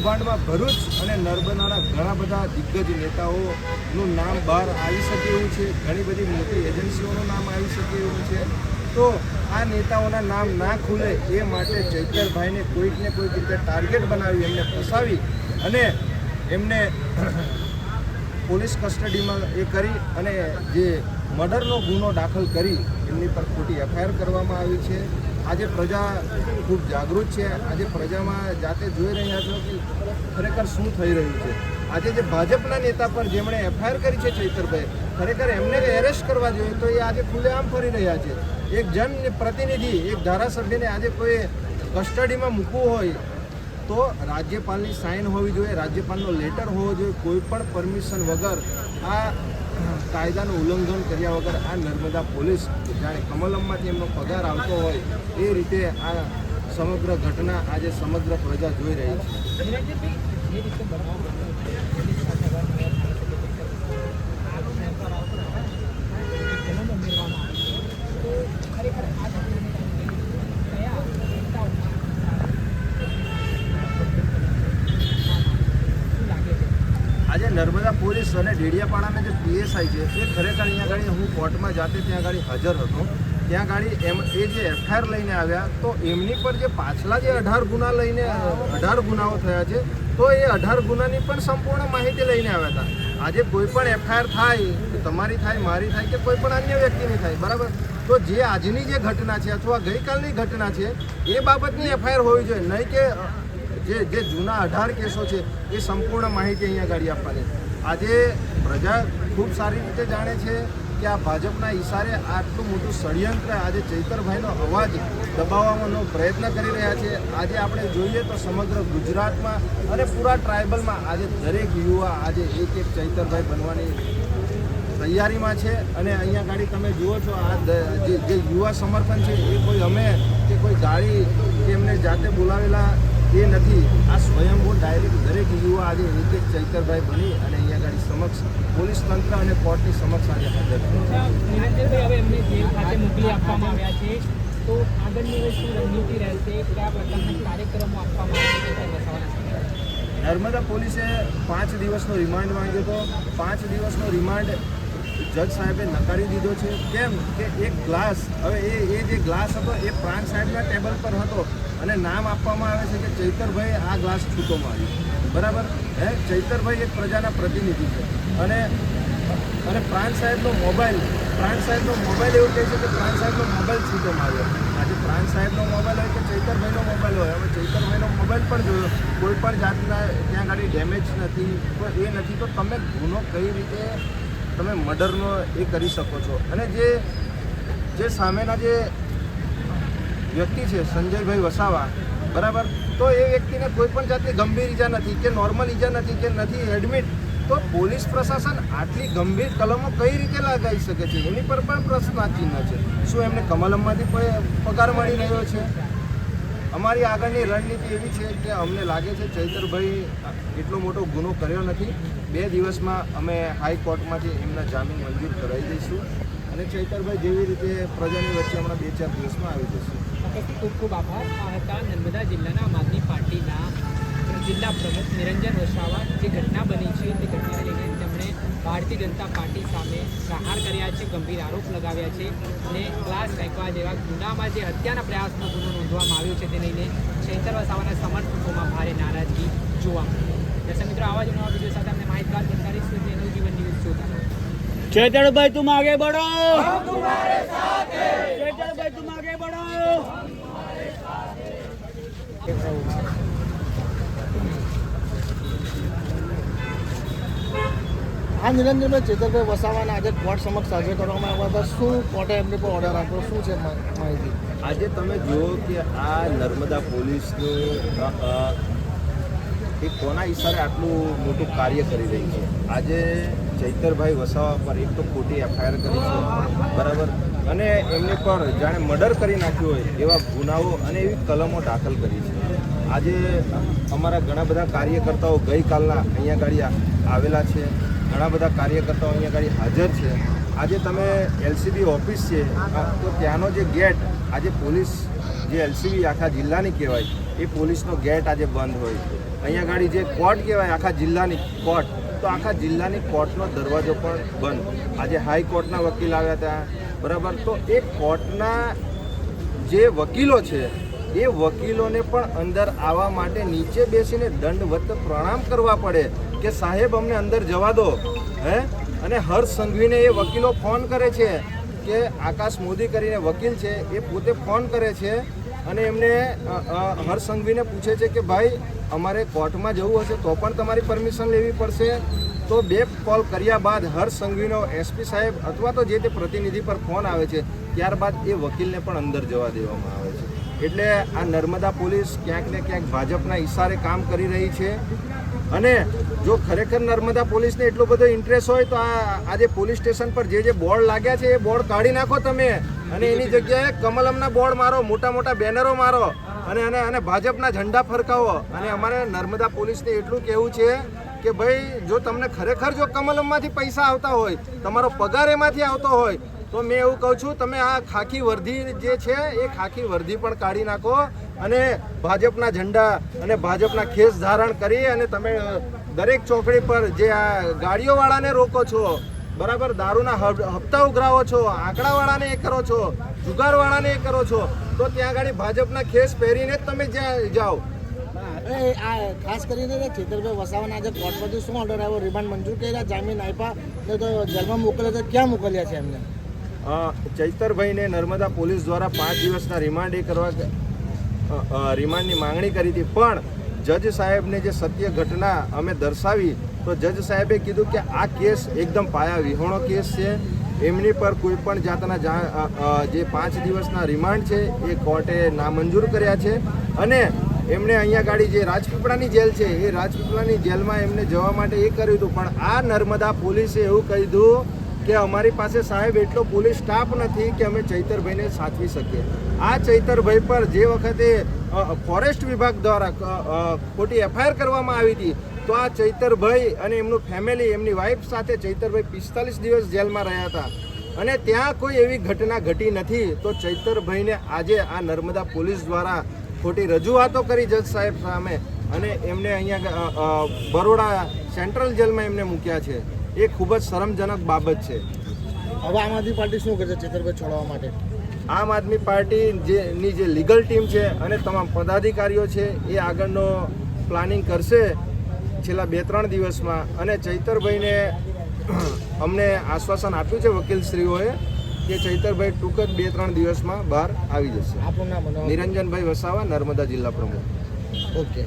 કૌભાંડમાં ભરૂચ અને નર્મદાના ઘણા બધા દિગ્ગજ નેતાઓનું નામ બહાર આવી શકે એવું છે. ઘણી બધી મોટી એજન્સીઓનું નામ આવી શકે એવું છે. તો આ નેતાઓના નામ ના ખુલે એ માટે ચૈતરભાઈને કોઈક ને કોઈક રીતે ટાર્ગેટ બનાવી એમને ફસાવી અને એમને પોલીસ કસ્ટડીમાં એ કરી અને જે મર્ડરનો ગુનો દાખલ કરી એમની પર ખોટી એફઆઈઆર કરવામાં આવી છે. આજે પ્રજા ખૂબ જાગૃત છે. આજે પ્રજામાં જાતે જોઈ રહ્યા છો કે ખરેખર શું થઈ રહ્યું છે. આજે જે ભાજપના નેતા પર જેમણે એફઆઈઆર કરી છે ચૈતરભાઈ, ખરેખર એમને એરેસ્ટ કરવા જોઈએ તો એ આજે ખુલ્લેઆમ ફરી રહ્યા છે. એક જન પ્રતિનિધિ, એક ધારાસભ્યને આજે કોઈ કસ્ટડીમાં મૂકવું હોય તો રાજ્યપાલની સાઇન હોવી જોઈએ, રાજ્યપાલનો લેટર હોવો જોઈએ, કોઈ પણ પરમિશન વગર આ કાયદાનું ઉલ્લંઘન કર્યા વગર આ નર્મદા પોલીસ, જાણે કમલમમાંથી એમનો પગાર આવતો હોય, એ રીતે આ સમગ્ર ઘટના આજે સમગ્ર પ્રજા જોઈ રહી છે નિરંજનભાઈ જે રીતે બનાવ બન્યો પોલીસ સાથે અવારનવાર આરોપ વેપાર આવતો હોય કલમો ઉમેરવામાં આવે છે તો ખરેખર આ ઘટનાને તમે કયા નેતાઓમાં શું લાગે છે નર્મદા પોલીસ અને ડેડિયાપાડાના જે પીએસઆઈ છે, એ ખરેખર અહીંયા આગળ હું કોર્ટમાં જાતે ત્યાં આગળ હાજર હતો. ત્યાં ગાડી એમ, એ જે એફઆઈઆર લઈને આવ્યા, તો એમની પર જે પાછલા જે અઢાર ગુના લઈને, અઢાર ગુનાઓ થયા છે, તો એ અઢાર ગુનાની પણ સંપૂર્ણ માહિતી લઈને આવ્યા હતા. આજે કોઈ પણ એફઆઈઆર થાય તમારી થાય, મારી થાય, કે કોઈ પણ અન્ય વ્યક્તિની થાય, બરાબર? તો જે આજની જે ઘટના છે, અથવા ગઈકાલની ઘટના છે, એ બાબતની એફઆઈઆર હોવી જોઈએ. નહીં કે જે જે જૂના અઢાર કેસો છે, એ સંપૂર્ણ માહિતી અહીંયા ગાડી આપવાની આજે પ્રજા ખૂબ સારી રીતે જાણે છે કે આ ભાજપના ઈશારે આટલું મોટું ષડયંત્ર આજે ચૈતરભાઈનો અવાજ દબાવવાનો પ્રયત્ન કરી રહ્યા છે. આજે આપણે જોઈએ તો સમગ્ર ગુજરાતમાં અને પૂરા ટ્રાઇબલમાં આજે દરેક યુવા આજે એક એક ચૈતરભાઈ બનવાની તૈયારીમાં છે. અને અહીંયા ગાડી તમે જુઓ છો, આ જે યુવા સમર્થન છે, એ કોઈ અમે કે કોઈ ગાડી કે એમને જાતે બોલાવેલા એ નથી. આ સ્વયંભૂ ડાયરેક્ટ દરેક યુવા આજે એક એક ચૈતરભાઈ બની અને અહીંયા ગાડી સમક્ષ પોલીસ તંત્ર અને કોર્ટની સમક્ષ આજે હાજર છે. હવે એમને જેલ ખાતે આપવામાં તો આગળની હવે શું રણનીતિ રહેશે પ્રકારના કાર્યક્રમો આપવામાં આવશે તે નર્મદા પોલીસે પાંચ દિવસનો રિમાન્ડ માંગ્યો હતો. પાંચ દિવસનો રિમાન્ડ જજ સાહેબે નકારી દીધો છે. કેમ કે એક ગ્લાસ, હવે એ એ જે ગ્લાસ હતો, એ પ્રાંત સાહેબના ટેબલ પર હતો. અને નામ આપવામાં આવે છે કે ચૈતરભાઈ આ ગ્લાસ છૂટો માર્યો બરાબર? હે? ચૈતરભાઈ એક પ્રજાના પ્રતિનિધિ છે. અને અને પ્રાંત સાહેબનો મોબાઈલ, પ્રાંત સાહેબનો મોબાઈલ એવું કહે છે કે પ્રાંત સાહેબનો મોબાઈલ છૂટો માર્યો આજે પ્રાંત સાહેબનો મોબાઈલ હોય કે ચૈતરભાઈનો મોબાઈલ હોય, હવે ચૈતરભાઈનો મોબાઈલ પણ જોયો. કોઈ પણ જાતના ત્યાં ગાડી ડેમેજ નથી, તો એ નથી. તો તમે ગુનો કઈ રીતે તમે મર્ડરનો એ કરી શકો છો? અને જે જે સામેના જે વ્યક્તિ છે, સંજયભાઈ વસાવા. બરાબર? તો એ વ્યક્તિને કોઈ પણ જાતની ગંભીર ઈજા નથી કે નોર્મલ ઈજા નથી કે નથી એડમિટ, તો પોલીસ પ્રશાસન આટલી ગંભીર કલમો કઈ રીતે લગાવી શકે છે? એની પર પણ પ્રશ્નાચિહ્ન છે. શું એમને કમલમમાંથી પગાર મળી રહ્યો છે? અમારી આગળની રણનીતિ એવી છે કે અમને લાગે છે ચૈતરભાઈ એટલો મોટો ગુનો કર્યો નથી. બે દિવસમાં અમે હાઈકોર્ટમાંથી એમના જામીન મંજૂર કરાવી દઈશું અને ચૈતરભાઈ જેવી રીતે પ્રજાની વચ્ચે હમણાં બે ચાર દિવસમાં આવી જશે. ઉપસ્થિત ખૂબ ખૂબ આભાર. આ હતા નર્મદા જિલ્લાના આમ આદમી પાર્ટીના જિલ્લા પ્રમુખ નિરંજન વસાવા. જે ઘટના બની છે તે ઘટનાને લઈને તેમણે ભારતીય જનતા પાર્ટી સામે પ્રહાર કર્યા છે ગંભીર આરોપ લગાવ્યા છે અને ક્લાસ ફેંકવા જેવા ગુનામાં જે હત્યાના પ્રયાસનો ગુનો નોંધવામાં આવ્યો છે તે લઈને છેતર વસાવાના સમર્થકોમાં ભારે નારાજગી જોવા મળી. દર્શક મિત્રો આવા જ નવા વીડિયો સાથે અમને માહિતગાર બતાડીશ કે તેનું જીવન ન્યૂઝ જોતા ચેતનભાઈ તું આગે બઢો આ નિરંજનભાઈ ચેતરભાઈ વસાવાના આજે કોર્ટ સમક્ષ હાજર કરવામાં આવ્યા હતા. શું કોર્ટે એમની પર ઓર્ડર આપ્યો? શું છે માહિતી? આજે તમે જુઓ કે આ નર્મદા પોલીસનું એ કોના ઈશારે આટલું મોટું કાર્ય કરી રહી છે? આજે ચૈતરભાઈ વસાવા પર એક તો ખોટી એફઆઈઆર કરી છે, બરાબર? અને એમની પર જાણે મર્ડર કરી નાખ્યું હોય એવા ગુનાઓ અને એવી કલમો દાખલ કરી છે. આજે અમારા ઘણા બધા કાર્યકર્તાઓ ગઈકાલના અહીંયા ગાડી આવેલા છે. ઘણા બધા કાર્યકર્તાઓ અહીંયા આગળ હાજર છે. આજે તમે એલસીબી ઓફિસ છે તો ત્યાંનો જે ગેટ, આજે પોલીસ જે એલસીબી આખા જિલ્લાની કહેવાય, એ પોલીસનો ગેટ આજે બંધ હોય અહીંયા આગળ જે કોર્ટ કહેવાય, આખા જિલ્લાની કોર્ટ, તો આખા જિલ્લાની કોર્ટનો દરવાજો પણ બંધ. આજે હાઈકોર્ટના વકીલ આવ્યા હતા, બરાબર? તો એ કોર્ટના જે વકીલો છે એ વકીલોને પણ અંદર આવવા માટે નીચે બેસીને દંડવત પ્રણામ કરવા પડે કે સાહેબ, અમને અંદર જવા દો. હે? અને હર્ષ સંઘવીને એ વકીલો ફોન કરે છે કે આકાશ મોદી કરીને વકીલ છે, એ પોતે ફોન કરે છે અને એમને હર્ષ સંઘવીને પૂછે છે કે ભાઈ, અમારે કોર્ટમાં જવું હશે તો પણ તમારી પરમિશન લેવી પડશે. તો બે કોલ કર્યા બાદ હર્ષ સંઘવીનો એસપી સાહેબ અથવા તો જે તે પ્રતિનિધિ પર ફોન આવે છે, ત્યારબાદ એ વકીલને પણ અંદર જવા દેવામાં આવે છે. એટલે આ નર્મદા પોલીસ ક્યાંક ને ક્યાંક ભાજપના ઈશારે કામ કરી રહી છે. અને જો ખરેખર નર્મદા પોલીસને એટલો બધો ઇન્ટરેસ્ટ હોય તો આ આજે પોલીસ સ્ટેશન પર જે જે બોર્ડ લાગ્યા છે એ બોર્ડ કાઢી નાખો તમે. અને એની જગ્યાએ કમલમના બોર્ડ મારો, મોટા મોટા બેનરો મારો. અને અને અને ભાજપના ઝંડા ફરકાવો. અને અમારે નર્મદા પોલીસને એટલું કહેવું છે કે ભાઈ, જો તમને ખરેખર જો કમલમમાંથી પૈસા આવતા હોય, તમારો પગાર એમાંથી આવતો હોય તો મેં એવું કહું છું, તમે આ ખાખી વર્ધી જે છે, એ ખાખી વર્ધી પણ કાઢી નાખો અને ભાજપના ઝંડા અને ભાજપના ખેસ ધારણ કરી અને તમે દરેક ચોકડી પર જે આ ગાડીઓવાળાને રોકો છો, બરાબર, દારૂના હપ- હપ્તા ઉઘરાવો છો, આંકડાવાળાને એ કરો છો, જુગારવાળાને એ કરો છો, તો ત્યાં આગળ ભાજપના ખેસ પહેરીને જ તમે જ્યાં જાઓ. આ ખાસ કરીને ખેતરભાઈ વસાવાના આજે કોર્ટમાંથી શું ઓર્ડર આવ્યો, રિમાન્ડ મંજૂર કર્યા, જામીન આપ્યા તો જેલમાં મોકલ્યા તો ક્યાં મોકલ્યા છે એમને? ચૈતરભાઈને નર્મદા પોલીસ દ્વારા પાંચ દિવસના રિમાન્ડ એ કરવા રિમાન્ડની માંગણી કરી હતી. પણ જજ સાહેબને જે સત્ય ઘટના અમે દર્શાવી, તો જજ સાહેબે કીધું કે આ કેસ એકદમ પાયા વિહોણો કેસ છે. એમની પર કોઈ પણ જાતના જા- પાંચ દિવસના રિમાન્ડ છે એ કોર્ટે નામંજૂર કર્યા છે. અને એમણે અહીંયા ગાડી જે રાજપીપળાની જેલ છે, એ રાજપીપળાની જેલમાં એમને જવા માટે એ કર્યું હતું. પણ આ નર્મદા પોલીસે એવું કીધું કે અમારી પાસે સાહેબ એટલો પોલીસ સ્ટાફ નથી કે અમે ચૈતરભાઈને સાચવી શકીએ. આ ચૈતરભાઈ પર જે વખતે ફોરેસ્ટ વિભાગ દ્વારા ખોટી એફઆઈઆર કરવામાં આવી હતી, તો આ ચૈતરભાઈ અને એમનું ફેમિલી, એમની વાઈફ સાથે ચૈતરભાઈ પિસ્તાલીસ દિવસ જેલમાં રહ્યા હતા. અને ત્યાં કોઈ એવી ઘટના ઘટી નથી, તો ચૈતરભાઈને આજે આ નર્મદા પોલીસ દ્વારા ખોટી રજૂઆતો કરી જજ સાહેબ સામે. અને એમને અહીંયા બરોડા સેન્ટ્રલ જેલમાં એમને મૂક્યા છે. એ ખૂબ જ શરમજનક બાબત છે. હવે આમ આદમી પાર્ટી શું કરશે ચેતરભાઈ છોડવા માટે? આમ આદમી પાર્ટી જેની જે લીગલ ટીમ છે અને તમામ પદાધિકારીઓ છે એ આગળનો પ્લાનિંગ કરશે છેલ્લા બે ત્રણ દિવસમાં. અને ચૈતરભાઈને અમને આશ્વાસન આપ્યું છે વકીલશ્રીઓએ કે ચૈતરભાઈ ટૂંક જ બે ત્રણ દિવસમાં બહાર આવી જશે. આપણું નામ નિરંજનભાઈ વસાવા નર્મદા જિલ્લા પ્રમુખ. ઓકે.